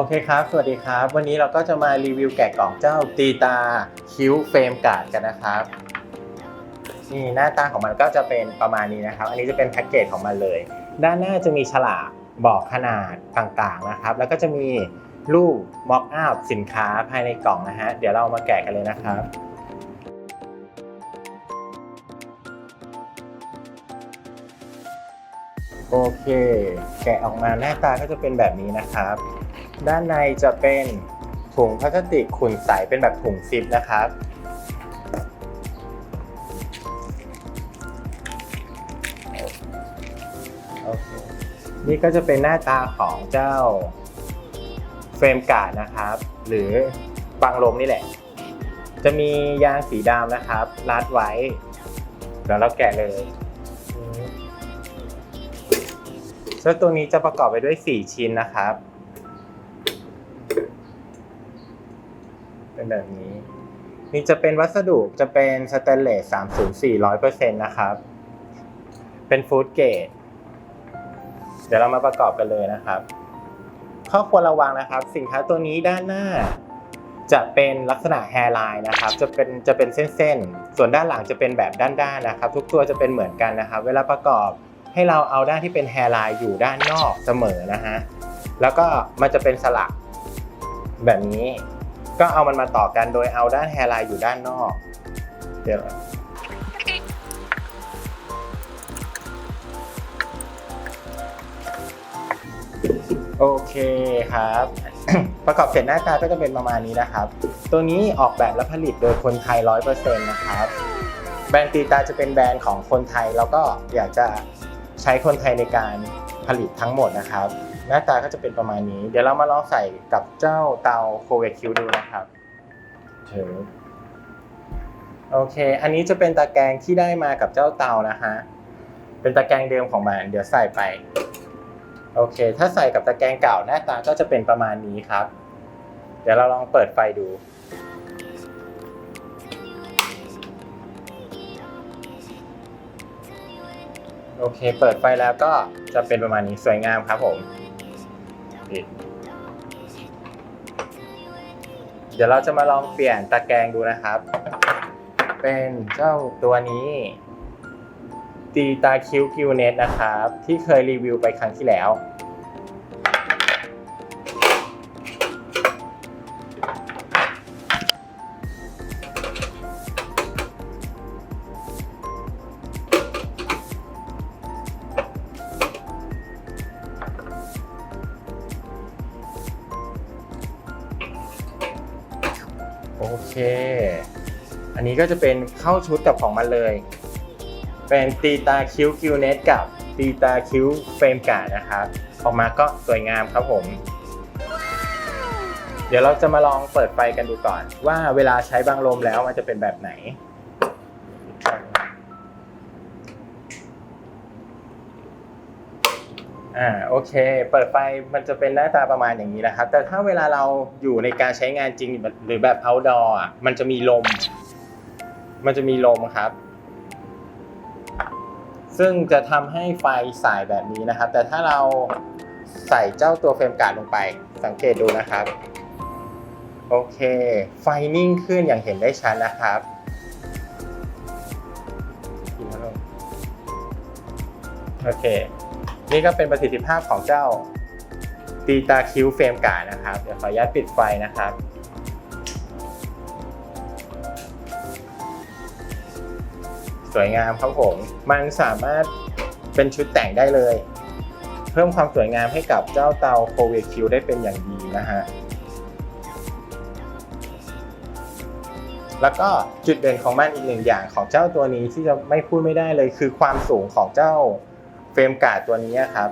โอเคครับ สวัสดีครับ วันนี้เราก็จะมารีวิวแกะกล่องเจ้าตีตาคิ้วเฟรมการ์ดกันนะครับ นี่หน้าตาของมันก็จะเป็นประมาณนี้นะครับ อันนี้จะเป็นแพ็กเกจของมันเลย ด้านหน้าจะมีฉลากบอกขนาดต่างๆนะครับ แล้วก็จะมีรูปม็อกอัพสินค้าภายในกล่องนะฮะ เดี๋ยวเรามาแกะกันเลยนะครับ โอเค แกะออกมาหน้าตาก็จะเป็นแบบนี้นะครับ ด้านในจะเป็นถุงพลาสติกขุ่นใสเป็นแบบถุงซิปนะครับ นี่ก็จะเป็นหน้าตาของเจ้าเฟรมการ์ดนะครับ หรือบังลมนี่แหละ จะมียางสีดำนะครับรัดไว้เดี๋ยวเราแกะเลย เจ้าตัวนี้จะประกอบไปด้วย 4 ชิ้นนะครับ เป็นแบบนี้ นี่จะเป็นวัสดุจะเป็นสแตนเลส304 100%นะครับ เป็นฟู้ดเกรดเดี๋ยวเรามาประกอบกันเลยนะครับข้อควรระวังนะครับ สินค้าตัวนี้ด้านหน้า จะเป็นลักษณะแฮร์ไลน์นะครับ จะเป็นจะเป็นเส้นๆ ส่วนด้านหลังจะเป็นแบบด้านๆนะครับ ทุกตัวจะเป็นเหมือนกันนะครับ เวลาประกอบ ให้เราเอาด้านที่เป็นแฮร์ไลน์อยู่ด้านนอกเสมอนะฮะ แล้วก็มันจะเป็นสลักแบบนี้ ก็เอามันมาต่อกันโดยเอาด้านแฮร์ไลน์อยู่ด้านนอกเดี๋ยวโอเคครับ ประกอบเสร็จหน้าตาก็จะเป็นประมาณนี้นะครับ ตัวนี้ออกแบบและผลิตโดยคนไทย 100%นะครับ แบรนด์ตีตาจะเป็นแบรนด์ของคนไทย แล้วก็อยากจะ ใช้คนไทยในการผลิตทั้งหมดนะครับ หน้าตาก็จะเป็นประมาณนี้ เดี๋ยวเรามาลองใส่กับเจ้าเตาโคเวคิวดูนะครับเชิญโอเค อันนี้จะเป็นตะแกรงที่ได้มากับเจ้าเตานะฮะ เป็นตะแกรงเดิมของมัน เดี๋ยวใส่ไป โอเค ถ้าใส่กับตะแกรงเก่าหน้าตาก็จะเป็นประมาณนี้ครับ เดี๋ยวเราลองเปิดไฟดู โอเค เปิดไฟแล้วก็จะเป็นประมาณนี้สวยงามครับผมเดี๋ยวเราจะมาลองเปลี่ยนตะแกรงดูนะครับ เป็นเจ้าตัวนี้ตีตาคิ้วคิวเน็ตนะครับ ที่เคยรีวิวไปครั้งที่แล้ว โอเค อันนี้ก็จะเป็นเข้าชุดกับของมันเลย เป็นตีตาคิ้วคิวเน็ตกับตีตาคิ้วเฟรมกานะครับ ออกมาก็สวยงามครับผม เดี๋ยวเราจะมาลองเปิดไฟกันดูก่อน ว่าเวลาใช้บังลมแล้วมันจะเป็นแบบไหน อ่าโอเค เปิดไฟมันจะเป็นหน้าตาประมาณอย่างนี้นะครับ แต่ถ้าเวลาเราอยู่ในการใช้งานจริงหรือแบบ outdoor อะมันจะมีลม มันจะมีลมครับ ซึ่งจะทำให้ไฟสายแบบนี้นะครับ แต่ถ้าเราใส่เจ้าตัวเฟรมการ์ดลงไป สังเกตดูนะครับ โอเค ไฟนิ่งขึ้นอย่างเห็นได้ชัดนะครับโอเค นี่ก็เป็นประสิทธิภาพของเจ้าตีตาคิ้วเฟรมการนะครับ เดี๋ยวขออนุญาตปิดไฟนะครับ สวยงามครับผม มันสามารถเป็นชุดแต่งได้เลย เพิ่มความสวยงามให้กับเจ้าเตาโคเวคิวได้เป็นอย่างดีนะฮะแล้วก็จุดเด่นของมันอีกหนึ่งอย่างของเจ้าตัวนี้ที่จะไม่พูดไม่ได้เลยคือความสูงของเจ้า เฟรมกาดตัวนี้ครับ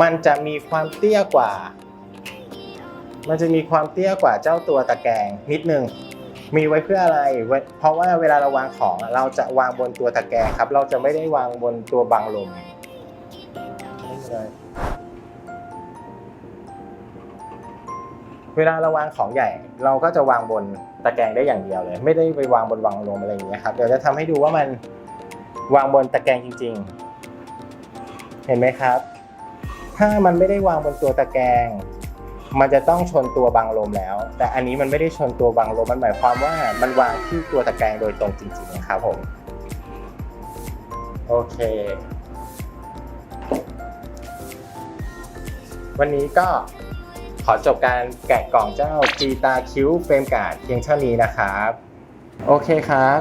มันจะมีความเตี้ยกว่า มันจะมีความเตี้ยกว่าเจ้าตัวตะแกรงนิดนึง มีไว้เพื่ออะไร เพราะว่าเวลาเราวางของเราจะวางบนตัวตะแกรงครับ เราจะไม่ได้วางบนตัวบังลมเวลาเราวางของใหญ่ เราก็จะวางบนตะแกรงได้อย่างเดียวเลย ไม่ได้ไปวางบนบังลมอะไรอย่างเงี้ยครับ เดี๋ยวจะทำให้ดูว่ามันวางบนตะแกรงจริง ๆ เห็นไหมครับ ถ้ามันไม่ได้วางบนตัวตะแกรงมันจะต้องชนตัวบังลมแล้ว แต่อันนี้มันไม่ได้ชนตัวบังลมมันหมายความว่ามันวางที่ตัวตะแกรงโดยตรงจริงๆนะครับผมโอเค วันนี้ก็ขอจบการแกะกล่องเจ้าจีตาคิ้วเฟรมการ์ดเพียงเท่านี้นะครับ โอเคครับ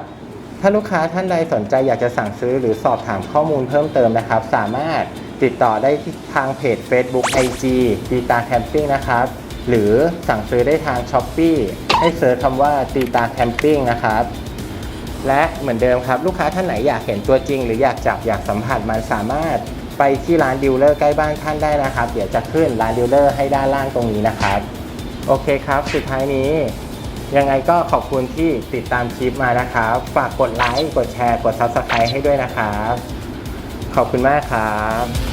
ถ้าลูกค้าท่านใดสนใจอยากจะสั่งซื้อหรือสอบถามข้อมูลเพิ่มเติมนะครับ สามารถติดต่อได้ที่ทางเพจ Facebook IG ตีตาแคมปิ้งนะครับ หรือสั่งซื้อได้ทาง s h อ p e e ให้เซิร์ชคำว่าตีตาแคมปิ้งนะครับและเหมือนเดิมครับ ลูกค้าท่านไหนอยากเห็นตัวจริง หรืออยากจับอยากสัมผัสมันสามารถไปที่ร้านดิวเลอร์ใกล้บ้านท่านได้นะครับ เดี๋ยวจะขึ้นร้านดิวเลอร์ให้ด้านล่างตรงนี้นะครับ โอเคครับ สุดท้ายนี้ ยังไงก็ขอบคุณที่ติดตามคลิปมานะครับ ฝากกดไลค์ กดแชร์ กด Subscribe ให้ด้วยนะครับ ขอบคุณมากครับ